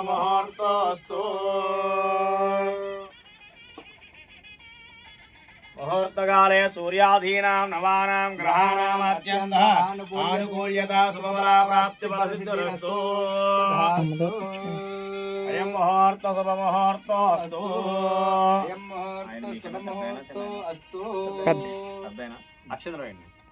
ముహూర్తోస్తు ముహూర్తకాలే సూర్యాధీనాం నవానాం గ్రహాణాం అత్యంత ఆనుకూల్యత శుభఫలా ప్రాప్తి ఫలసిద్ధిరస్తు అయం ముహూర్త శుభ ముహూర్తోస్తు బృహత్పదే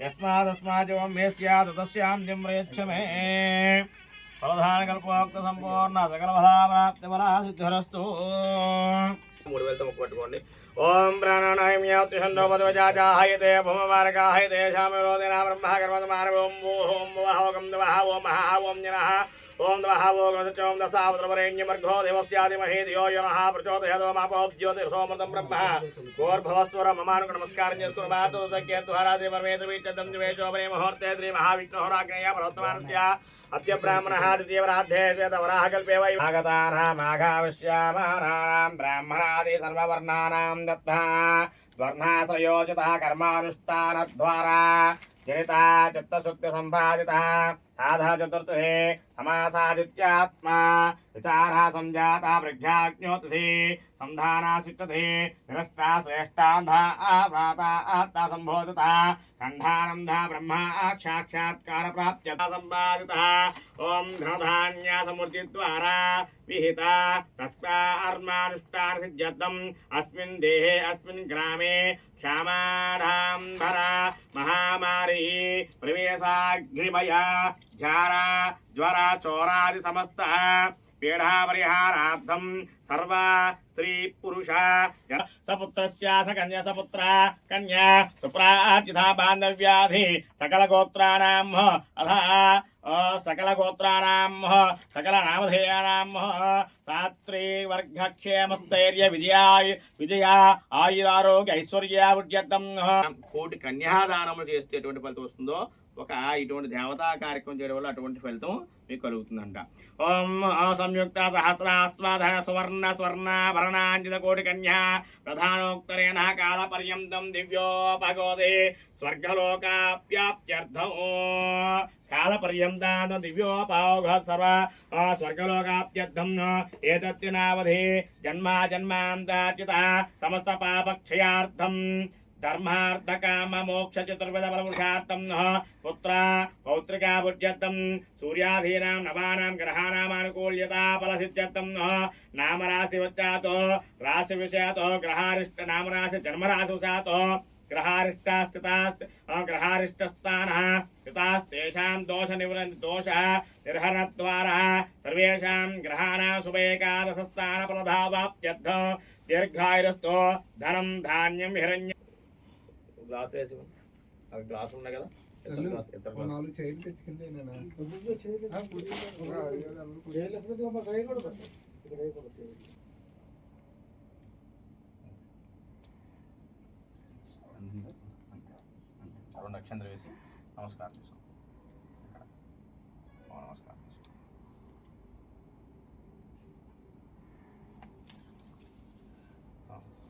బృహద్ధరం యస్మాదస్మాజం మే స్యాత్ తస్యాం దిమ్రయచ్చ మే. ఫలధాన కల్పోక్త సంపూర్ణ సకల ఫలాప్రాప్తి ఫలా సిద్ధిరస్తు మూడు వేలతో ముక్కు పట్టుకోండి. ఓం ప్రాణానాయం యాతిహందో పదవజాజాహయతే భూమమారకాహయతే శామిరోదిన బ్రహ్మ కర్మద మానవ ఓం ఓం వహ ఓం దవహ ఓం మహా ఓం ओम नमः ओम दशावतरवरेण्यमर्घो देवस्यादिमहे धियो यो नः प्रचोदयदोमापोद्योतिसोमृतं ब्रह्म गोर्भवस्वरममानुक नमस्कारण्यसुरमातुकेतुहरादिवर्मेदवीचन्द्रमेशोपने मुहूर्ते श्रीमहाविष्णुहोराग्नेय प्रवर्तमानस्य अद्य ब्राह्मणः द्वितीयवराध्ये श्वेतवराहकल्पे वै आगतानां माघाविश्यामानां ब्राह्मणादि सर्ववर्णानां दत्ता वर्णाश्रयोजितः कर्मानुष्ठानद्वारा जनिता चित्तशुद्धिसम्पादितः साधा चतुर्थे समासादित्यात्मा विचारा संजाता सञ्जाता संधाना सन्धानासिष्ठते निरस्ता श्रेष्ठांधा प्राता आत्ता संबोधता खण्डानन्दा ब्रह्मा आक्षाक्षात्कार प्राप्यता संबाधता ओम सम्पादितः ॐ द्वारा विहिता तस्मार्मानुष्ठानसिद्ध्यर्थम् अस्मिन् देहे, अस्मिन् ग्रामे क्षामाढाम्बरा महामारी प्रवेशाग्निमया। సమృద్ధి జ్వర చోరాది సమస్త పీడాపరిహారార్థం సర్వ స్త్రీ పురుష సపుత్రస్య కన్య సపుత్ర కన్య సుప్రాజిత బాంధవ్యాధి సకల గోత్రాణం అధ సకల గోత్రాణం సకల నామధేయానాం సాత్రీ వర్గక్షేమస్థైర్య విజయాయ విజయ ఆయురారోగ్య ఐశ్వర్యావృద్యర్థం కోటి కన్యాదానములు చేస్తే ఎటువంటి ఫలితం వస్తుందో ఒక ఇటువంటి దేవతా కార్యక్రమం చేయడం వల్ల అటువంటి ఫలితం మీకు కలుగుతుందంట. ఓం సంయుక్త సహస్రాస్వాధన సువర్ణ స్వర్ణాభరణాంజిత కోటి కన్యా ప్రధానోక్తరేణ కాల పర్యంతం దివ్యోపగోదే స్వర్గలోకాప్యాప్త్యర్థం. కాల పర్యంతాన దివ్యోపావఘాత్ సర్వ స్వర్గలోకాప్త్యర్థం. ఏతత్యనావధి జన్మా జన్మాంతార్చిత సమస్త పాపక్షయార్థం. धर्मार्थकाम मोक्ष चतुर्वेद धर्मार्थकाममोक्षचतुर्विधबलपुरुषार्थम् नः पुत्रा पौत्रिका पुज्यर्थम् सूर्याधीनाम् नवानाम् ग्रहाणामानुकूल्यता फलसिद्ध्यर्थम् नः नामराशिवच्चातो राशिविषयातो ग्रहारिष्ट नाम राशि जन्म नामराशि जन्मराशिवशातो ग्रहारिष्टास्थितास् ग्रहारिष्टस्थानः कृतास्तेषाम् दोषनिवृन् दोषः निर्हरद्वारः सर्वेषाम् ग्रहाणाम् शुभैकादशस्थानफलधावाप्त्यर्थ दीर्घायुरस्तो धनम धान्यम हिरण्य గ్లాస్ వేసి. అవి గ్లాస్ ఉన్నాయి కదా రెండు అక్షంతలు వేసి నమస్కారం చేసుకో ఇక్కడ. ఓ నమస్కారం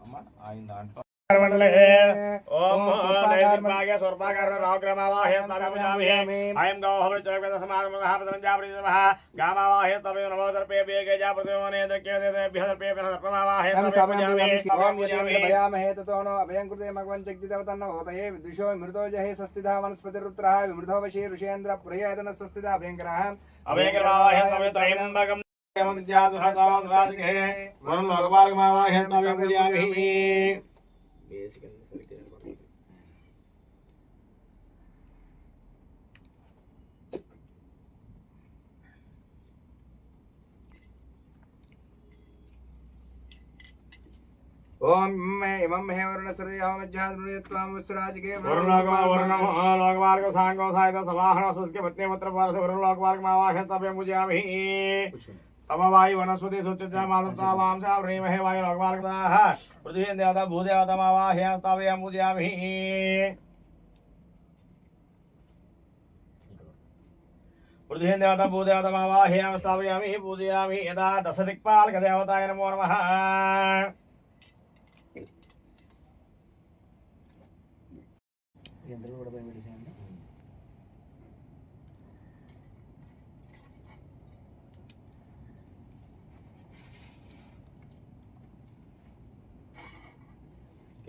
అమ్మ ఆయన దాంట్లో ఓం నైర్భాగ్య స్వర్భాకరణ రాగ్రమావాహే తమజామిహే అయం గౌహ చరవేద సమానమః పదనంజాపరిజమః గామావాహే తమే నమో దర్పే బేగే జాపృతమనే దక్కే దేభ్యః దర్పే సర్పమావాహే భయామహే తతో అభయం కృతే మగవన్ జగ్ది దేవతన్న హోతయే విదుషో మృతో జహే స్వస్తిదా వనస్పతిరుత్రః విమృతో వశే ఋషేంద్ర ప్రియయతన స్వస్తిదా అభయంకరః అభయంకరమావాహే తమే तमवायु वनस्पति सुचितामासतावांसा व्रीमहे वायुरग्वार्गदाः पृथिवीं देवता भूदेवतमावाह्यास्तावयं पूजयाभिः पृथिवीं पूजयामि। यदा दशदिक्पालकदेवताय नमो नमः। यंत्र बड़ा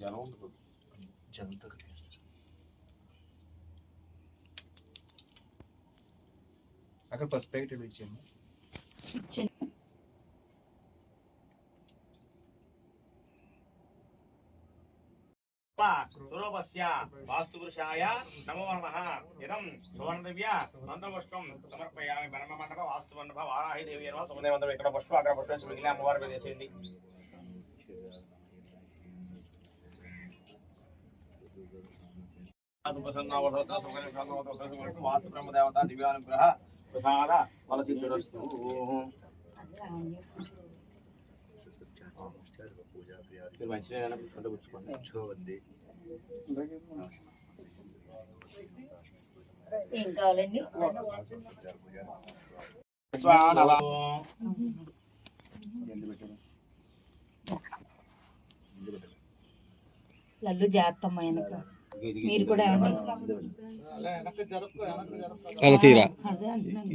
ఓం రోక్షావంజమండగాకే నమో నమః నమస్తే దే నమస్తే దే అక్కడ పర్స్పెక్టివ్ వాస్తుపురుషాయ నమో నమః. ఇదం సువర్ణదివ్య మంత్రపుష్పం సమర్పయామి బ్రహ్మ మండప వాస్తు మండప వారాహి దేవి నమః సుమదేవంతం ఇక్కడ పుష్పం అక్కడ పుష్పం అమ్మవారి మీద వేసేయండి. వాస్తు బ్రహ్మదేవత దివ్యానుగ్రహ ప్రసాద ఫలసిద్ధురస్తు మంచిగా కూర్చుంటే పుచ్చుకోండి ఏం కావాలండి లల్లు వెనక. మీరు కూడా ఏమండి అలా తీరా. అదే అంటున్నాను.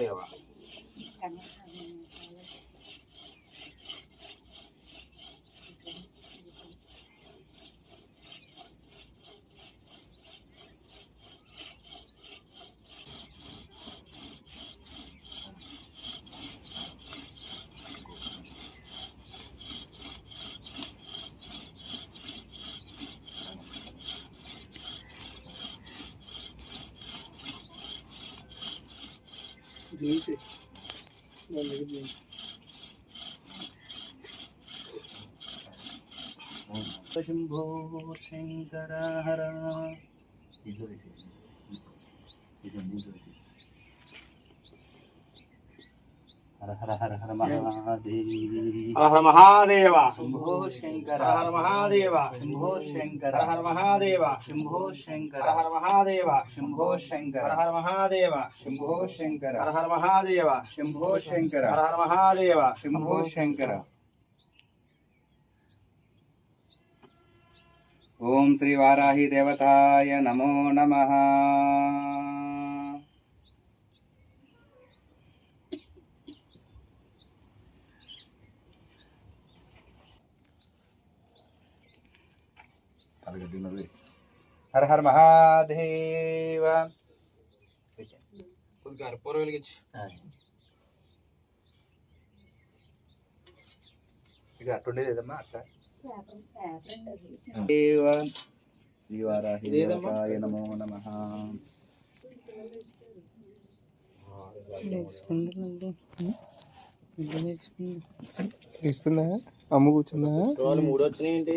ఇలా planetas. 신보 생가라 하라 이거 있어요 이거 이거 있어요 హర హర హర హర మహాదేవ్ హర హర మహాదేవ శంభో శంకర హర మహాదేవ శంభో శంకర హర మహాదేవ శంభో శంకర హర మహాదేవ శంభో శంకర హర మహాదేవ శంభో శంకర హర హర మహాదేవ శంభో శంకర హర హర మహాదేవ శంభో శంకర ఓం శ్రీ వారాహి దేవతాయ నమో నమః హర హర మహాదేవ పూర్వ వెలిగించి ఇక అట్టుండే లేదమ్మా అట్ట దేవ శ్రీ వారాహి దేవతాయ నమో నమః తీసుకున్నా అమ్మ కూర్చున్నా మూడు వచ్చినాయి ఏంటి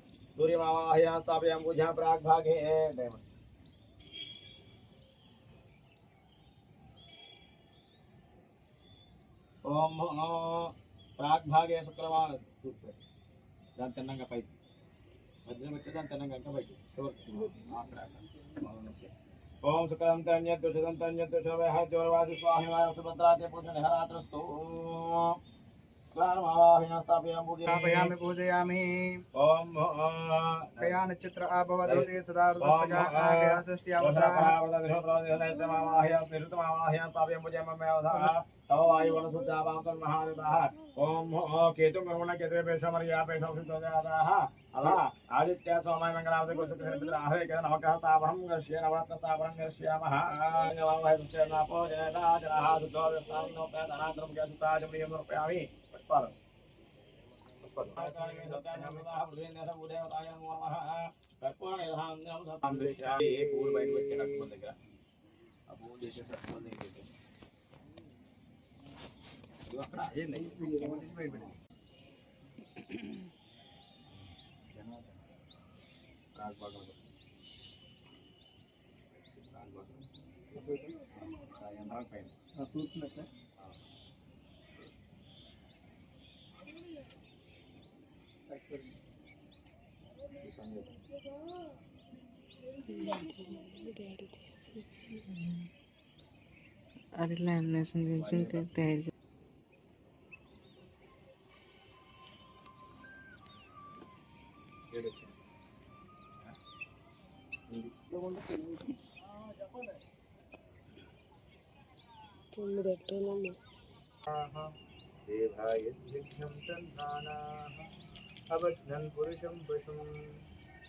సూర్యమావాహయ స్థాపయాం భుజా ప్రాగ్భాగే డైమండ్ ఓం ప్రాగ్భాగే శుక్రవార దాని తిన్నంగా పైకి మధ్యలో పెట్టి దాని తిన్నంగా ఇంకా పైకి ఓం శుక్రంతన్యత్ దుషదంతన్యత్ శోభయ జ్వరవాసి స్వాహివాయ సుభద్రాతే పూజన హరాత్రస్తు स्थापयामि पूजयामि। ॐ कया नक्षत्र आभवदे सदा ॐ केतुमरुणकेतुपेशमर्यापेशोषितोजाताः अला आदित्य सोमाय मङ्गलावति कुशुकृतराहे नवकहस्तापहं दर्श्य नवरत्नस्तापहं दर्श्यामः नवहस्तेनापो जयदा जनाः सुतो व्यस्तां नोपेदनान्तरं केतुताजमियं रूपयामि एक और बैठ बच्चे का फ़ोन देगा अब वो जैसे सब फ़ोन नहीं देते जो अपना ये नहीं वो नहीं बैठ बैठे राज बागल राज बागल राज बागल राज बागल అది లామినేషన్ చేసి తయారు చేసి ఏడు వచ్చింది దేవాయజ్ఞం తన్నానాః అబధ్నం పురుషం పశుం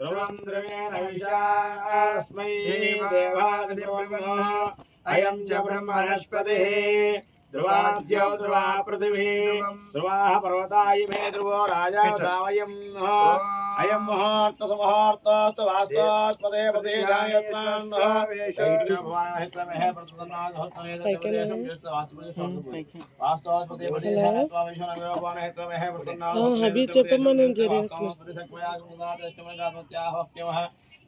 ध्रुवम् द्रवेण विशास्मै देवादिवग्नो अयम् च ब्रह्मणस्पतिः ध्रुवाद्यो ध्रुवा पृथिवी ध्रुवाः पर्वतायुमे ध्रुवो राजा सावयम् अयम् मुहूर्तसमुहूर्तस्तु वास्तवस्पदे प्रदेशायत्नः अभी चपमनं ज़रिए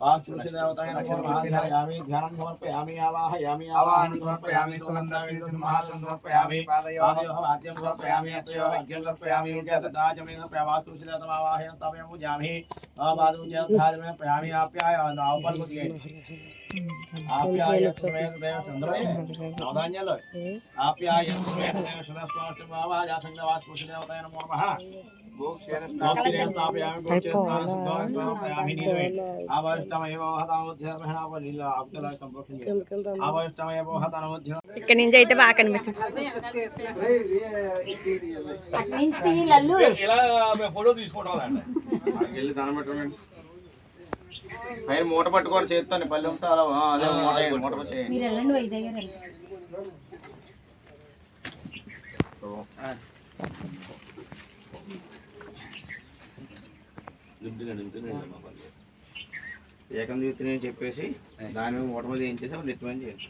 వాస్తుష ధ్యానం సమర్పయామి ఆవాహయామి ఆవాహనం సమర్పయామి సుగంధామి మహాసంసమర్పయామి పాదయోః వాద్యం సమర్పయామి అతయోః సమర్పయామి జగదాజమేన ప్రవాస్తుషిదతమావాహయం తమయం పూజామి ఆపాదం ప్రయామి ఆప్యాయ ఆవుపల్ ఆప్యాయ నవధాన్యాలు ఆప్యాయ సమేత దేవ శుభస్వామి బాబాజా సంగవాస్తుష నమో. ఇక్కడ నుంచి అయితే బాగా కనిపిస్తుంది. పైన మూట పట్టుకొని చేస్తాను పల్లె ఉంటే అలా అదే మూట మూట చేయండి. మీరు ఏకం తీర్థి చెప్పేసి దాని మీద మూట మీద ఏం చేసి అప్పుడు నెత్తిమని చేయండి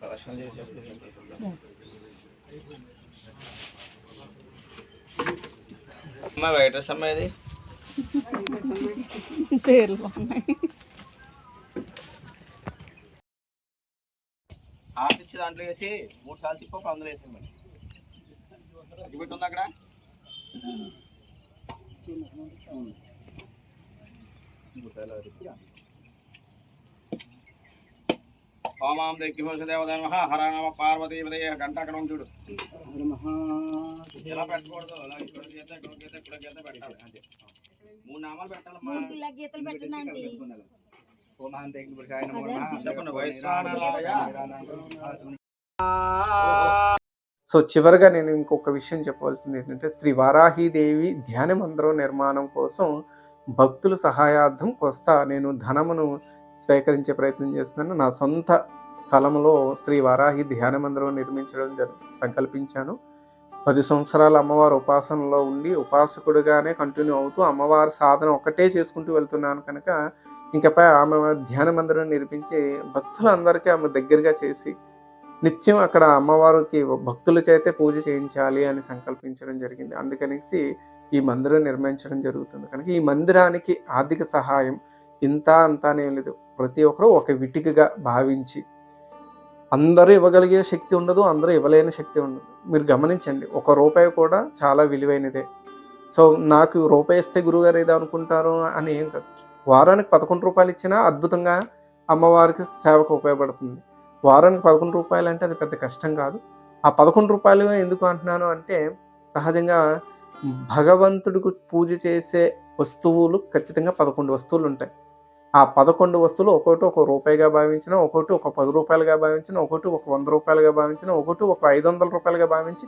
ప్రదర్శన చేసేప్పుడు వైట్ డ్రెస్ అమ్మాయి ఇది పేర్లు బాగున్నాయి. హార్ట్ ఇచ్చి దాంట్లో వేసి మూడు సార్లు తిప్పి అందులో వేసాను మరి. అక్కడ? ఓమాం దేవదేవ మహా హర నమ పార్వతీ పదయ గంటాకరం చూడు ఇలా పెట్టకూడదు అలా ఇక్కడ గీత ఇక్కడ గీత ఇక్కడ గీత పెట్టాలి అంతే మూడు నామాలు పెట్టాలమ్మా గీతలు పెట్టండి చెప్పండి సో చివరిగా నేను ఇంకొక విషయం చెప్పవలసింది ఏంటంటే శ్రీ వారాహీదేవి ధ్యాన మందిరం నిర్మాణం కోసం భక్తుల సహాయార్థం కొస్త నేను ధనమును స్వీకరించే ప్రయత్నం చేస్తున్నాను. నా సొంత స్థలంలో శ్రీ వారాహి ధ్యాన మందిరం నిర్మించడం జరు సంకల్పించాను. పది సంవత్సరాల అమ్మవారి ఉపాసనలో ఉండి ఉపాసకుడుగానే కంటిన్యూ అవుతూ అమ్మవారి సాధన ఒకటే చేసుకుంటూ వెళ్తున్నాను కనుక ఇంకపై ఆమె ధ్యాన మందిరం నిర్మించి భక్తులందరికీ ఆమె దగ్గరగా చేసి నిత్యం అక్కడ అమ్మవారికి భక్తుల చేతే పూజ చేయించాలి అని సంకల్పించడం జరిగింది. అందుకనేసి ఈ మందిరం నిర్మించడం జరుగుతుంది. కనుక ఈ మందిరానికి ఆర్థిక సహాయం ఇంత అంతానే లేదు. ప్రతి ఒక్కరూ ఒక విటికగా భావించి అందరూ ఇవ్వగలిగే శక్తి ఉండదు అందరూ ఇవ్వలేని శక్తి ఉండదు. మీరు గమనించండి ఒక రూపాయి కూడా చాలా విలువైనదే. సో నాకు రూపాయి ఇస్తే గురుగారు ఏదో అనుకుంటారు అని ఏం కాదు. వారానికి పదకొండు రూపాయలు ఇచ్చినా అద్భుతంగా అమ్మవారికి సేవకు ఉపయోగపడుతుంది. వారానికి పదకొండు రూపాయలు అంటే అది పెద్ద కష్టం కాదు. ఆ పదకొండు రూపాయలు ఎందుకు అంటున్నాను అంటే సహజంగా భగవంతుడికి పూజ చేసే వస్తువులు ఖచ్చితంగా పదకొండు వస్తువులు ఉంటాయి. ఆ పదకొండు వస్తువులు ఒకటి ఒక రూపాయిగా భావించిన ఒకటి ఒక పది రూపాయలుగా భావించిన ఒకటి ఒక వంద రూపాయలుగా భావించిన ఒకటి ఒక ఐదు వందల రూపాయలుగా భావించి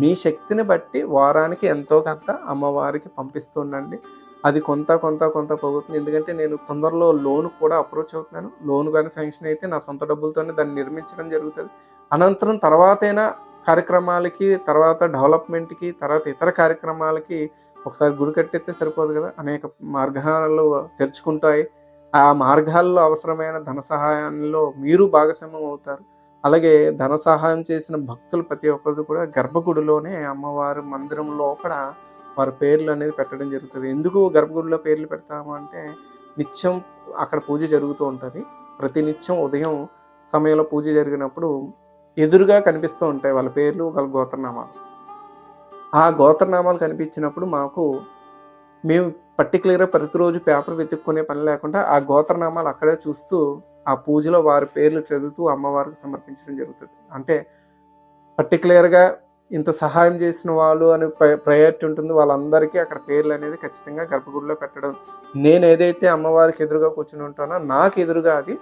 మీ శక్తిని బట్టి వారానికి ఎంతో కొంత అమ్మవారికి పంపిస్తుండండి అది కొంత కొంత కొంత పోగుతుంది ఎందుకంటే నేను తొందరలో లోన్ కూడా అప్రోచ్ అవుతున్నాను. లోన్ కానీ శాంక్షన్ అయితే నా సొంత డబ్బులతోనే దాన్ని నిర్మించడం జరుగుతుంది. అనంతరం తర్వాతైనా కార్యక్రమాలకి తర్వాత డెవలప్మెంట్కి తర్వాత ఇతర కార్యక్రమాలకి ఒకసారి గుడి కట్టెత్తే సరిపోదు కదా. అనేక మార్గాలు తెరుచుకుంటాయి. ఆ మార్గాల్లో అవసరమైన ధన సహాయంలో మీరు భాగస్వామ్యం అవుతారు. అలాగే ధన సహాయం చేసిన భక్తులు ప్రతి ఒక్కరు కూడా గర్భగుడిలోనే అమ్మవారి మందిరం లోపల వారి పేర్లు అనేది పెట్టడం జరుగుతుంది. ఎందుకు గర్భగుడిలో పేర్లు పెడతాము అంటే నిత్యం అక్కడ పూజ జరుగుతూ ఉంటుంది. ప్రతి నిత్యం ఉదయం సమయంలో పూజ జరిగినప్పుడు ఎదురుగా కనిపిస్తూ ఉంటాయి వాళ్ళ పేర్లు వాళ్ళ గోత్రనామాలు. ఆ గోత్రనామాలు కనిపించినప్పుడు మాకు మేము పర్టికులర్గా ప్రతిరోజు పేపర్ వెతుక్కునే పని లేకుండా ఆ గోత్రనామాలు అక్కడే చూస్తూ ఆ పూజలో వారి పేర్లు చదువుతూ అమ్మవారికి సమర్పించడం జరుగుతుంది. అంటే పర్టికులర్గా ఇంత సహాయం చేసిన వాళ్ళు అని ప్రయారిటీ ఉంటుంది. వాళ్ళందరికీ అక్కడ పేర్లు అనేది ఖచ్చితంగా గర్భగుడిలో పెట్టడం. నేను ఏదైతే అమ్మవారికి ఎదురుగా కూర్చుని ఉంటానో నాకు ఎదురుగా అది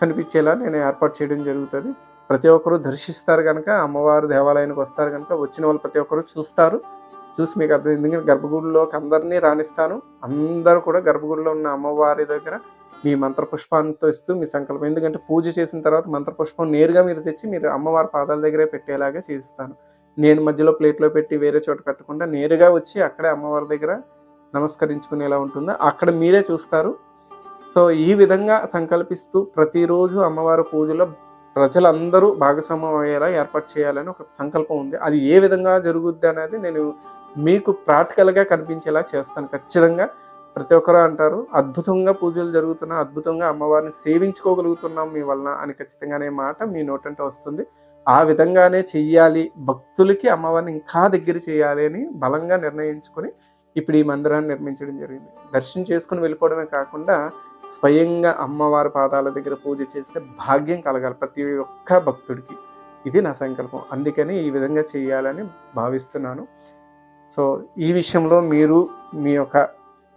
కనిపించేలా నేను ఏర్పాటు చేయడం జరుగుతుంది. ప్రతి ఒక్కరూ దర్శిస్తారు కనుక అమ్మవారు దేవాలయానికి వస్తారు కనుక వచ్చిన వాళ్ళు ప్రతి ఒక్కరూ చూస్తారు. చూసి మీకు అర్థం ఎందుకంటే గర్భగుడిలోకి అందరినీ రాణిస్తాను. అందరూ కూడా గర్భగుడిలో ఉన్న అమ్మవారి దగ్గర మీ మంత్ర పుష్పాంతో ఇస్తూ మీ సంకల్పం. ఎందుకంటే పూజ చేసిన తర్వాత మంత్ర పుష్పం నేరుగా మీరు తెచ్చి మీరు అమ్మవారి పాదాల దగ్గరే పెట్టేలాగా చేయిస్తాను నేను మధ్యలో ప్లేట్లో పెట్టి వేరే చోట పెట్టకుండా నేరుగా వచ్చి అక్కడే అమ్మవారి దగ్గర నమస్కరించుకునేలా ఉంటుందో. అక్కడ మీరే చూస్తారు. సో ఈ విధంగా సంకల్పిస్తూ ప్రతిరోజు అమ్మవారి పూజలో ప్రజలందరూ భాగస్వామ్యం అయ్యేలా ఏర్పాటు చేయాలని ఒక సంకల్పం ఉంది. అది ఏ విధంగా జరుగుద్ది అనేది నేను మీకు ప్రాక్టికల్గా కనిపించేలా చేస్తాను. ఖచ్చితంగా ప్రతి ఒక్కరు అంటారు అద్భుతంగా పూజలు జరుగుతున్నా అద్భుతంగా అమ్మవారిని సేవించుకోగలుగుతున్నాం మీ వలన అని ఖచ్చితంగానే మాట మీ నోటంటే వస్తుంది. ఆ విధంగానే చెయ్యాలి. భక్తులకి అమ్మవారిని ఇంకా దగ్గర చేయాలి అని బలంగా నిర్ణయించుకొని ఇప్పుడు ఈ మందిరాన్ని నిర్మించడం జరిగింది. దర్శనం చేసుకుని వెళ్ళిపోవడమే కాకుండా స్వయంగా అమ్మవారి పాదాల దగ్గర పూజ చేసే భాగ్యం కలగాలి ప్రతి ఒక్క భక్తుడికి. ఇది నా సంకల్పం. అందుకని ఈ విధంగా చేయాలని భావిస్తున్నాను. సో ఈ విషయంలో మీరు మీ యొక్క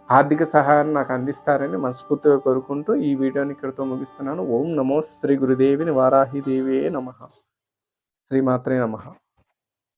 ఆర్థిక సహాయాన్ని నాకు అందిస్తారని మనస్ఫూర్తిగా కోరుకుంటూ ఈ వీడియోని ఇక్కడితో ముగిస్తున్నాను. ఓం నమో శ్రీ గురుదేవిని వారాహిదేవే నమ. శ్రీమాత్రే నమ.